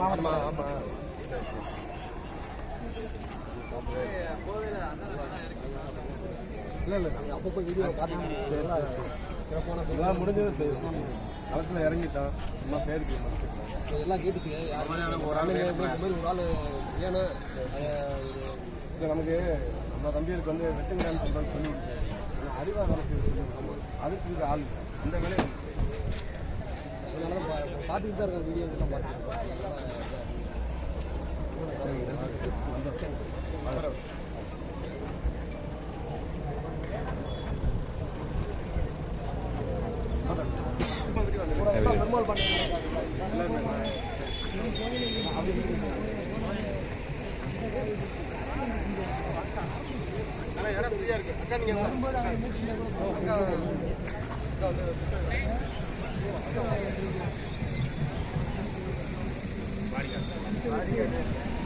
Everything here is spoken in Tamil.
ஆமா இல்லை இல்லை அப்பப்போ வீடியோ சிறப்பான இதெல்லாம் முடிஞ்சது களத்தில் இறங்கிட்டோம் சும்மா பேருக்கு எல்லாம் கேட்டுச்சு ஒரு ஆள் மாதிரி ஒரு ஆள் வேணும் இப்போ நமக்கு நம்ம தம்பிகளுக்கு வந்து வெட்டுங்கிறான்னு சொல்லி அறிவாக வேலை அதுக்கு ஆள் இந்த அந்த வேலையை நம்ம தான் பா- பார்த்துட்டு தான் இருக்க வீடியோ இதெல்லாம் பார்த்துட்டு பெருமாள் ஆனால் இடம் ஃப்ரீயாக இருக்குது அக்கா நீங்கள் அக்கா. அக்கா வந்து பாடிக்கார்டு